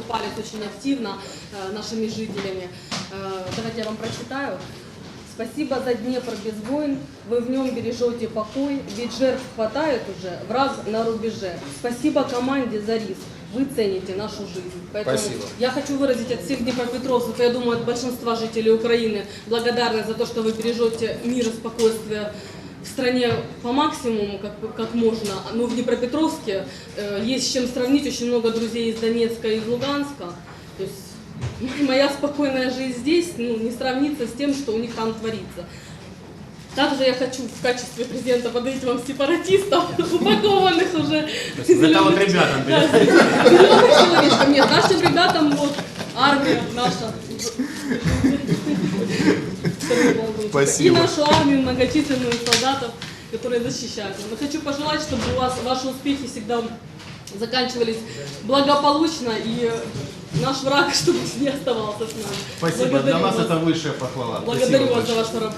окупались очень активно э, нашими жителями. Э, Давайте я вам прочитаю. Спасибо за Днепр без войн, вы в нем бережете покой, ведь жертв хватает уже, враг на рубеже. Спасибо команде за риск, вы цените нашу жизнь. Поэтому Спасибо. я хочу выразить от всех днепропетровцев, я думаю, от большинства жителей Украины, благодарность за то, что вы бережете мир и спокойствие в стране по максимуму, как, как можно. Но в Днепропетровске э, есть с чем сравнить. Очень много друзей из Донецка и из Луганска. То есть моя спокойная жизнь здесь ну, не сравнится с тем, что у них там творится. Также я хочу в качестве президента подарить вам сепаратистов, упакованных уже. Это вот ребятам Да. Нет, нашим ребятам вот армия наша. Спасибо. И нашу армию многочисленную солдатов, которые защищают. Но хочу пожелать, чтобы у вас ваши успехи всегда заканчивались благополучно и наш враг, чтобы не оставался с нами. Спасибо, для Благодарю нас вас. это высшая похвала. Благодарю Спасибо вас за большое. вашу работу.